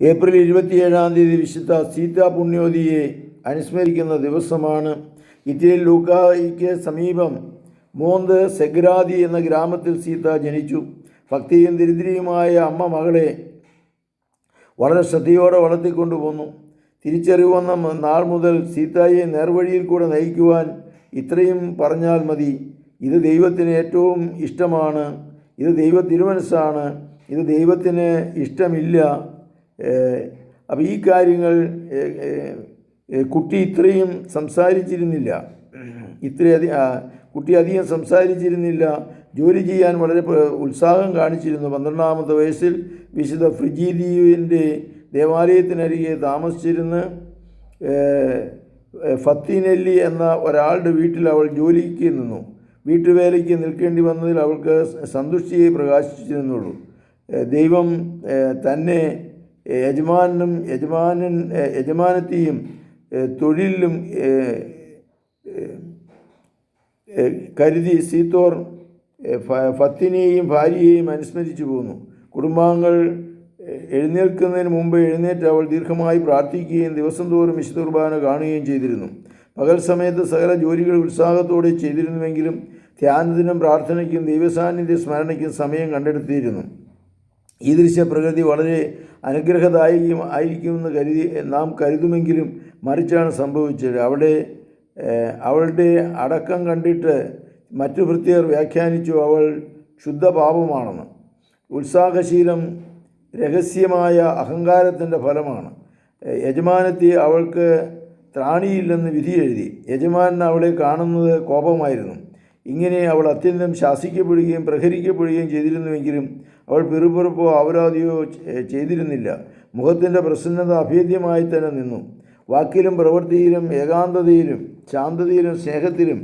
April ഇരുപത്തിയേഴാം തീയതി വിശുദ്ധ സീതാ പുണ്യോതിയെ അനുസ്മരിക്കുന്ന ദിവസമാണ്. ഇറ്റലിയിൽ ലൂക്കായിക്ക് സമീപം മോന്ത് സെഗ്രാദി എന്ന ഗ്രാമത്തിൽ സീത ജനിച്ചു. ഭക്തിയും ദരിദ്രിയുമായ അമ്മ മകളെ വളരെ ശ്രദ്ധയോടെ വളർത്തിക്കൊണ്ടുപോന്നു തിരിച്ചറിവുന്ന നാൾ മുതൽ സീതായെ നേർവഴിയിൽ കൂടെ നയിക്കുവാൻ ഇത്രയും പറഞ്ഞാൽ മതി. ഇത് ദൈവത്തിന് ഏറ്റവും ഇഷ്ടമാണ്. ഇത് ദൈവ തിരുമനസ്സാണ്. ഇത് ദൈവത്തിന് ഇഷ്ടമില്ല. അപ്പോൾ ഈ കാര്യങ്ങൾ കുട്ടി ഇത്രയും സംസാരിച്ചിരുന്നില്ല. ഇത്രയധികം കുട്ടി അധികം സംസാരിച്ചിരുന്നില്ല. ജോലി ചെയ്യാൻ വളരെ ഉത്സാഹം കാണിച്ചിരുന്നു. പന്ത്രണ്ടാമത്തെ വയസ്സിൽ വിശുദ്ധ ഫ്രിജീലിയുവിന്റെ ദേവാലയത്തിനരികെ താമസിച്ചിരുന്ന് ഫത്തിനെല്ലി എന്ന ഒരാളുടെ വീട്ടിൽ അവൾ ജോലിക്ക് നിന്നു. വീട്ടുവേലയ്ക്ക് നിൽക്കേണ്ടി വന്നതിൽ അവൾക്ക് സന്തുഷ്ടിയെ പ്രകാശിച്ചിരുന്നുള്ളൂ. ദൈവം തന്നെ യജമാനും യജമാനൻ യജമാനത്തെയും തൊഴിലും കരുതി സീത്തോർ ഫത്തിനെയും ഭാര്യയെയും അനുസ്മരിച്ചു പോന്നു. കുടുംബാംഗങ്ങൾ എഴുന്നേൽക്കുന്നതിന് മുമ്പ് എഴുന്നേറ്റ് അവൾ ദീർഘമായി പ്രാർത്ഥിക്കുകയും ദിവസം തോറും വിശുദ്ധ കുർബാന കാണുകയും ചെയ്തിരുന്നു. പകൽ സമയത്ത് സകല ജോലികൾ ഉത്സാഹത്തോടെ ചെയ്തിരുന്നുവെങ്കിലും ധ്യാനത്തിനും പ്രാർത്ഥനയ്ക്കും ദൈവസാന്നിധ്യ സ്മരണയ്ക്കും സമയം കണ്ടെടുത്തിയിരുന്നു ഈ ദൃശ്യ പ്രകൃതി വളരെ അനുഗ്രഹദായകം ആയിരിക്കുമെന്ന് കരുതി നാം കരുതുമെങ്കിലും മറിച്ചാണ് സംഭവിച്ചത്. അവിടെ അവളുടെ അടക്കം കണ്ടിട്ട് മറ്റു ഭൃത്യർ വ്യാഖ്യാനിച്ചു അവൾ ശുദ്ധപാപമാണെന്ന്. ഉത്സാഹശീലം രഹസ്യമായ അഹങ്കാരത്തിന്റെ ഫലമാണ്. യജമാനത്തെ യജമാനത്തി അവൾക്ക് ത്രാണിയില്ലെന്ന് വിധി എഴുതി. യജമാനൻ അവളെ കാണുന്നത് കോപമായിരുന്നു. ഇങ്ങനെ അവൾ അത്യന്തം ശാസിക്കപ്പെടുകയും പ്രഹരിക്കപ്പെടുകയും ചെയ്തിരുന്നുവെങ്കിലും അവൾ പിറുപിറുപ്പോ അവരാധിയോ ചെയ്തിരുന്നില്ല. മുഖത്തിന്റെ പ്രസന്നത അഭേദ്യമായി തന്നെ നിന്നു. വാക്കിലും പ്രവൃത്തിയിലും ഏകാന്തതയിലും ശാന്തതയിലും സ്നേഹത്തിലും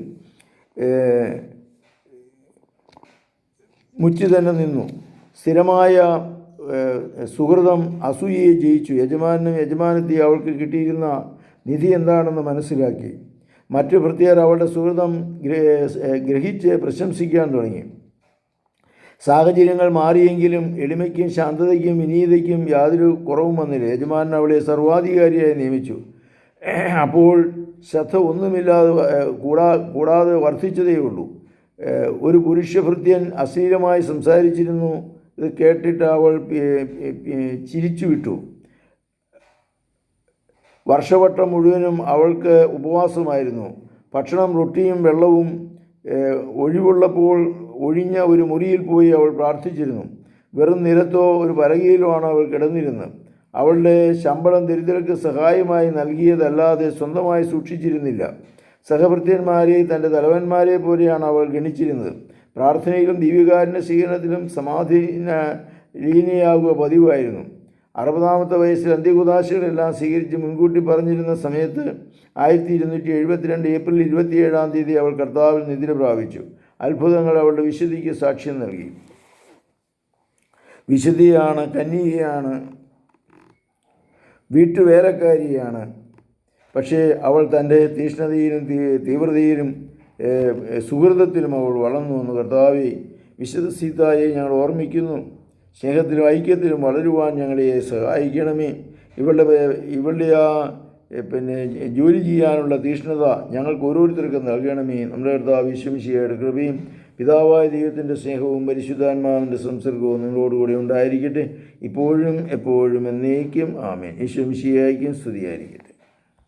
മുച്ചു തന്നെ നിന്നു. സ്ഥിരമായ സുഹൃതം അസൂയയെ ജയിച്ചു. യജമാനും യജമാനത്തി അവൾക്ക് കിട്ടിയിരുന്ന നിധി എന്താണെന്ന് മനസ്സിലാക്കി. മറ്റു ഭൃത്യർ അവളുടെ സുഹൃതം ഗ്രഹിച്ച് പ്രശംസിക്കാൻ തുടങ്ങി. സാഹചര്യങ്ങൾ മാറിയെങ്കിലും എളിമയ്ക്കും ശാന്തതയ്ക്കും വിനീതയ്ക്കും യാതൊരു കുറവും വന്നില്ല. യജമാനൻ അവളെ സർവാധികാരിയായി നിയമിച്ചു. അപ്പോൾ ശ്രദ്ധ ഒന്നുമില്ലാതെ കൂടാ കൂടാതെ വർദ്ധിച്ചതേയുള്ളൂ ഒരു പുരുഷഭൃത്യൻ അശ്ലീലമായി സംസാരിച്ചിരുന്നു. ഇത് കേട്ടിട്ട് അവൾ ചിരിച്ചു വിട്ടു വർഷവട്ടം മുഴുവനും അവൾക്ക് ഉപവാസമായിരുന്നു. ഭക്ഷണം റൊട്ടിയും വെള്ളവും ഒഴിവുള്ളപ്പോൾ ഒഴിഞ്ഞ ഒരു മുറിയിൽ പോയി അവൾ പ്രാർത്ഥിച്ചിരുന്നു. വെറും നിരത്തോ ഒരു പലകയിലോ ആണ് അവൾ കിടന്നിരുന്നത്. അവളുടെ ശമ്പളം ദരിദ്രർക്ക് സഹായമായി നൽകിയതല്ലാതെ സ്വന്തമായി സൂക്ഷിച്ചിരുന്നില്ല. സഹവൃത്യന്മാരെ തന്റെ തലവന്മാരെ പോലെയാണ് അവൾ ഗണിച്ചിരുന്നത്. പ്രാർത്ഥനയിലും ദിവ്യകാരുണ്യ സ്വീകരണത്തിലും സമാധീന ലീനയാകുക പതിവായിരുന്നു. അറുപതാമത്തെ വയസ്സിൽ അന്ത്യകുദാശകളെല്ലാം സ്വീകരിച്ച് മുൻകൂട്ടി പറഞ്ഞിരുന്ന സമയത്ത് ആയിരത്തി ഇരുന്നൂറ്റി എഴുപത്തിരണ്ട് ഏപ്രിൽ ഇരുപത്തിയേഴാം തീയതി അവൾ കർത്താവിൽ നിദ്ര പ്രാപിച്ചു. അത്ഭുതങ്ങൾ അവളുടെ വിശുദ്ധിക്ക് സാക്ഷ്യം നൽകി. വിശുദ്ധിയാണ് കന്യകയാണ് വീട്ടുവേലക്കാരിയാണ്. പക്ഷേ അവൾ തന്റെ തീഷ്ണതയിലും തീവ്രതയിലും സുഹൃതത്തിലും അവൾ വളർന്നു എന്ന് കർത്താവെ വിശുദ്ധ സീതായെ ഞങ്ങൾ ഓർമ്മിക്കുന്നു. സ്നേഹത്തിലും ഐക്യത്തിലും വളരുവാൻ ഞങ്ങളെ സഹായിക്കണമേ. ഇവളുടെ ഇവളുടെ ആ പിന്നെ ജോലി ചെയ്യാനുള്ള തീഷ്ണത ഞങ്ങൾക്ക് ഓരോരുത്തർക്കും നൽകണമേ. നമ്മുടെ കർത്താവ് വിശ്വമിശിയുടെ കൃപയും പിതാവായ ദൈവത്തിന്റെ സ്നേഹവും പരിശുദ്ധാത്മാവിന്റെ സംസർഗവും നിങ്ങളോടുകൂടി ഉണ്ടായിരിക്കട്ടെ. ഇപ്പോഴും എപ്പോഴും എന്നേക്കും ആമേൻ. വിശ്വമിശിയായിരിക്കും സ്തുതിയായിരിക്കട്ടെ.